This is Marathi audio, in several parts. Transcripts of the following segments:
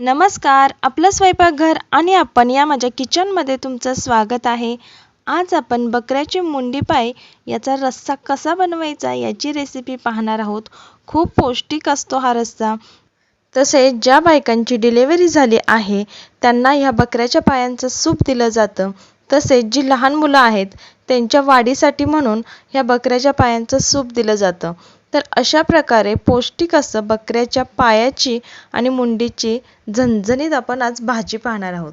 नमस्कार आपलं स्वयंपाकघर आणि आपण या माझ्या किचनमध्ये तुमचं स्वागत आहे. आज आपण बकऱ्याची मुंडी पाय याचा रस्सा कसा बनवायचा याची रेसिपी पाहणार आहोत. खूप पौष्टिक असतो हा रस्सा. तसेच ज्या बायकांची डिलेवरी झाली आहे त्यांना ह्या बकऱ्याच्या पायांचं सूप दिलं जातं. तसेच जी लहान मुलं आहेत त्यांच्या वाढीसाठी म्हणून ह्या बकऱ्याच्या पायांचं सूप दिलं जातं. तर अशा प्रकारे पौष्टिक असं बकऱ्याच्या पायाची आणि मुंडीची झणझणीत आपण आज भाजी पाहणार आहोत.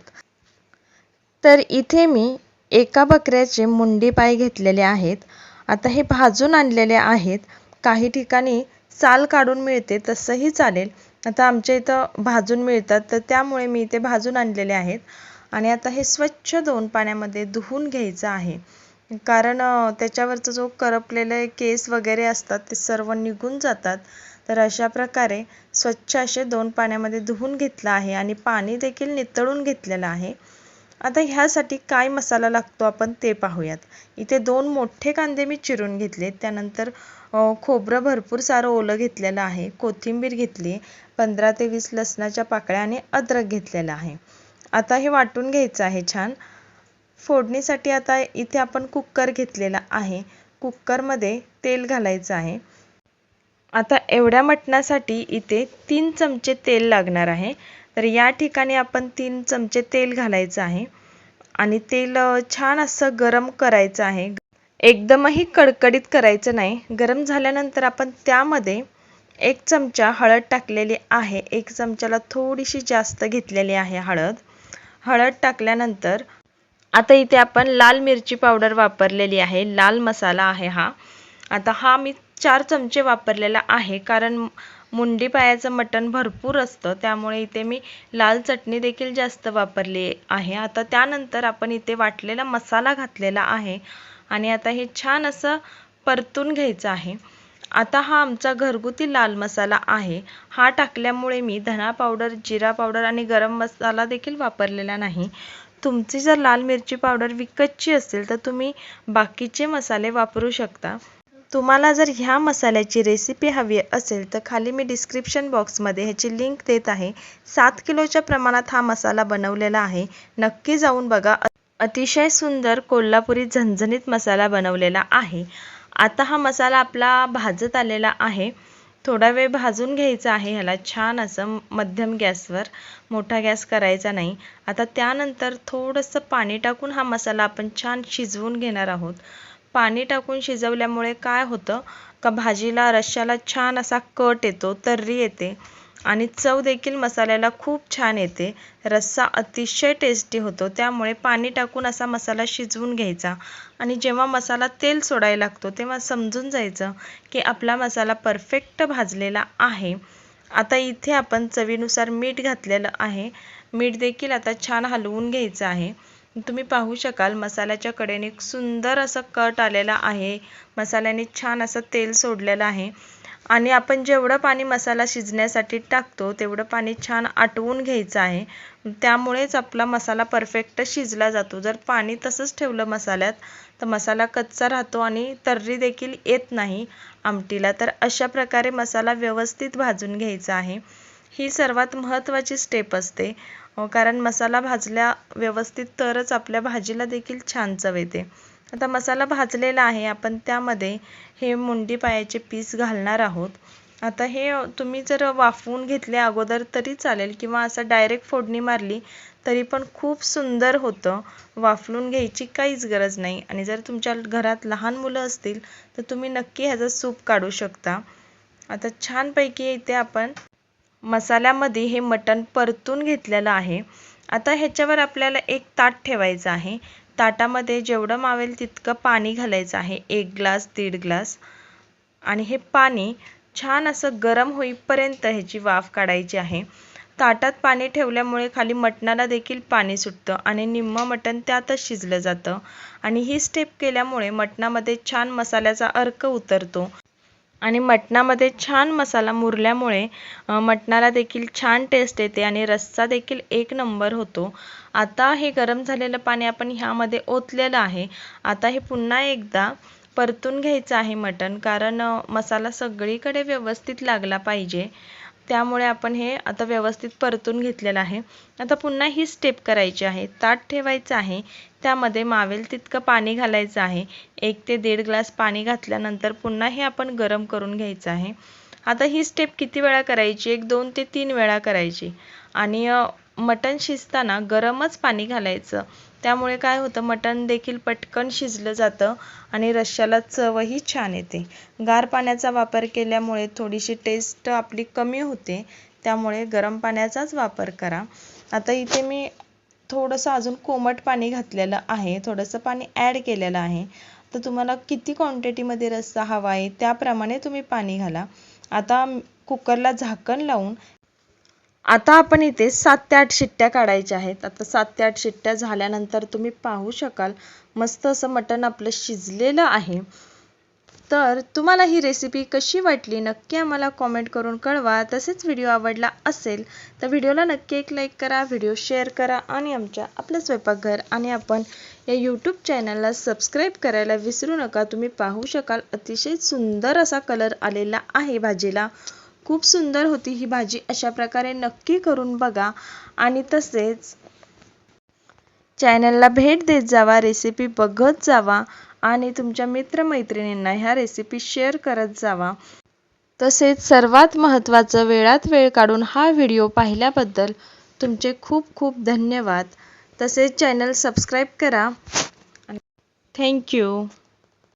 तर इथे मी एका बकऱ्याचे मुंडी पाय घेतलेले आहेत. आता हे भाजून आणलेले आहेत. काही ठिकाणी साल काढून मिळते तसंही चालेल. आता आमच्या इथं भाजून मिळतात तर त्यामुळे मी इथे भाजून आणलेले आहेत. आणि आता हे स्वच्छ दोन पाण्यामध्ये धुवून घ्यायचं आहे. कारण त्याच्यावरचं जो करपलेले केस वगैरे असतात ते सर्व निघून जातात. तर अशा प्रकारे स्वच्छ असे दोन पाण्यामध्ये धुवून घेतलं आहे आणि पाणी देखील नितळून घेतलेलं आहे. आता ह्यासाठी काय मसाला लागतो आपण ते पाहूयात. इथे दोन मोठे कांदे मी चिरून घेतले. त्यानंतर खोबरं भरपूर सारं ओलं घेतलेलं आहे. कोथिंबीर घेतली पंधरा ते वीस लसणाच्या पाकळ्या आणि अद्रक घेतलेलं आहे. आता हे वाटून घ्यायचं आहे छान. फोडणीसाठी आता इथे आपण कुकर घेतलेला आहे. कुकरमध्ये तेल घालायचं आहे. आता एवढ्या मटणासाठी इथे तीन चमचे तेल लागणार आहे. तर या ठिकाणी आपण तीन चमचे तेल घालायचं आहे. आणि तेल छान असं गरम करायचं आहे. एकदमही कडकडीत करायचं नाही. गरम झाल्यानंतर आपण त्यामध्ये एक चमचा हळद टाकलेली आहे. एक चमच्याला थोडीशी जास्त घेतलेली आहे हळद. हळद टाकल्यानंतर आता इथे आपण लाल मिरची पावडर वापरलेली आहे. लाल मसाला आहे हा. आता हा मी चार चमचे वापरलेला आहे. कारण मुंडी पायाचं मटण भरपूर असतं. त्यामुळे इथे मी लाल चटणी देखील जास्त वापरली आहे. आता त्यानंतर आपण इथे वाटलेला मसाला घातलेला आहे. आणि आता हे छान असं परतून घ्यायचं आहे. आता हा आमचा घरगुती लाल मसाला आहे. हा टाकल्यामुळे मी धना पावडर जिरा पावडर आणि गरम मसाला देखील वापरलेला नाही. तुमची जर लाल मिरची पावडर विकतची असेल तर तुम्ही बाकीचे मसाले वापरू शकता. तुम्हाला जर ह्या मसाल्याची रेसिपी हवी असेल तर खाली मी डिस्क्रिप्शन बॉक्समध्ये ह्याची लिंक देत आहे. सात किलोच्या प्रमाणात हा मसाला बनवलेला आहे. नक्की जाऊन बघा. अतिशय सुंदर कोल्हापुरी झणझणीत मसाला बनवलेला आहे. आता हा मसाला आपला भाजत आलेला आहे. थोडा वेळ भाजून घ्यायचा आहे ह्याला. छान असं मध्यम गॅसवर. मोठा गॅस करायचा नाही. आता त्यानंतर थोडंसं पाणी टाकून हा मसाला आपण छान शिजवून घेणार आहोत. पाणी टाकून शिजवल्यामुळे काय होतं? का भाजीला रश्श्याला छान असा कट येतो तर्री येते. आणि चव देखील मसाल्याला खूप छान येते. रस्सा अतिशय टेस्टी होतो. त्यामुळे पाणी टाकून असा मसाला शिजवून घ्यायचा. आणि जेव्हा मसाला तेल सोडायला लागतो तेव्हा समजून जायचं की आपला मसाला परफेक्ट भाजलेला आहे. आता इथे आपण चवीनुसार मीठ घातलेलं आहे. मीठ देखील आता छान हलवून घ्यायचं आहे. तुम्ही पाहू शकाल मसाल्याच्या कडेने सुंदर असं कट आलेला आहे. मसाल्याने छान असं तेल सोडलेलं आहे. आणि आपण जेवढं पाणी मसाला शिजण्यासाठी टाकतो तेवढं पाणी छान आटवून घ्यायचं आहे. त्यामुळेच आपला मसाला परफेक्ट शिजला जातो. जर पाणी तसंच ठेवलं मसाल्यात तर मसाला कच्चा राहतो आणि तर्री देखील येत नाही आमटीला. तर अशा प्रकारे मसाला व्यवस्थित भाजून घ्यायचा आहे. ही सर्वात महत्त्वाची स्टेप असते. कारण मसाला भाजल्या व्यवस्थित तरच आपल्या भाजीला देखील छान चव येते. आता मसाला भाजलेला आहे आपण त्यामध्ये हे मुंडी पायाचे पीस घालणार आहोत. आता हे तुम्ही जर वाफवून घेतले अगोदर तरी चालेल किंवा असं डायरेक्ट फोडणी मारली तरी पण खूप सुंदर होतं. वाफलून घ्यायची काहीच गरज नाही. आणि जर तुमच्या घरात लहान मुलं असतील तर तुम्ही नक्की ह्याचा सूप काढू शकता. आता छानपैकी इथे आपण मसाल्यामध्ये हे मटण परतून घेतलेलं आहे. आता ह्याच्यावर आपल्याला एक ताट ठेवायचं आहे. ताटामध्ये जेवढं मावेल तितकं पाणी घालायचं आहे. एक ग्लास दीड ग्लास. आणि हे पाणी छान असं गरम होईपर्यंत ह्याची वाफ काढायची आहे. ताटात पाणी ठेवल्यामुळे खाली मटणाला देखील पाणी सुटतं आणि निम्मं मटण त्यातच शिजलं जातं. आणि ही स्टेप केल्यामुळे मटणामध्ये छान मसाल्याचा अर्क उतरतो. आणि मटणामध्ये छान मसाला मुरल्यामुळे मटणाला देखील छान टेस्ट येते आणि रस्सा देखील एक नंबर होतो. आता हे गरम झालेलं पाणी आपण ह्यामध्ये ओतलेलं आहे. आता हे पुन्हा एकदा परतून घ्यायचं आहे मटण कारण मसाला सगळीकडे व्यवस्थित लागला पाहिजे. त्यामुळे आपण हे आता व्यवस्थित परतून घेतलेलं आहे. आता पुन्हा ही स्टेप करायची आहे. ताट ठेवायचं आहे. त्यामध्ये मावेल तितकं पाणी घालायचं आहे. एक ते दीड ग्लास पाणी घातल्यानंतर पुन्हा हे आपण गरम करून घ्यायचं आहे. आता ही स्टेप किती वेळा करायची? एक दोन ते तीन वेळा करायची. आणि मटण शिजताना गरमच पाणी घालायचं. त्यामुळे काय होतं मटण देखील पटकन शिजलं जातं आणि रश्श्याला चवही छान येते. गार पाण्याचा वापर केल्यामुळे थोडीशी टेस्ट आपली कमी होते त्यामुळे गरम पाण्याचाच वापर करा. आता इथे मी थोडंसं अजून कोमट पाणी घातलेलं आहे थोडंसं पाणी ॲड केलेलं आहे. तर तुम्हाला किती क्वांटिटीमध्ये रस्सा हवा आहे त्याप्रमाणे तुम्ही पाणी घाला. आता कुकरला झाकण लावून आता आपण इथे सात ते आठ शिट्ट्या काढायच्या आहेत. आता सात ते आठ शिट्ट्या झाल्यानंतर तुम्ही पाहू शकाल मस्त असं मटण आपलं शिजलेलं आहे. तर तुम्हाला ही रेसिपी कशी वाटली नक्की आम्हाला कॉमेंट करून कळवा. तसेच व्हिडिओ आवडला असेल तर व्हिडिओला नक्की एक लाईक करा व्हिडिओ शेअर करा आणि आमच्या आपलं स्वयंपाकघर आणि आपण या यूट्यूब चॅनलला सबस्क्राईब करायला विसरू नका. तुम्ही पाहू शकाल अतिशय सुंदर असा कलर आलेला आहे भाजीला. खूप सुंदर होती ही भाजी. अशा प्रकारे नक्की करून बघा. आणि तसेच चॅनलला भेट देत जावा रेसिपी बघत जावा आणि तुमच्या मित्रमैत्रिणींना ह्या रेसिपी शेअर करत जावा. तसेच सर्वात महत्त्वाचं वेळात वेळ काढून हा व्हिडिओ पाहिल्याबद्दल तुमचे खूप खूप धन्यवाद. तसेच चॅनल सबस्क्राईब करा. थँक्यू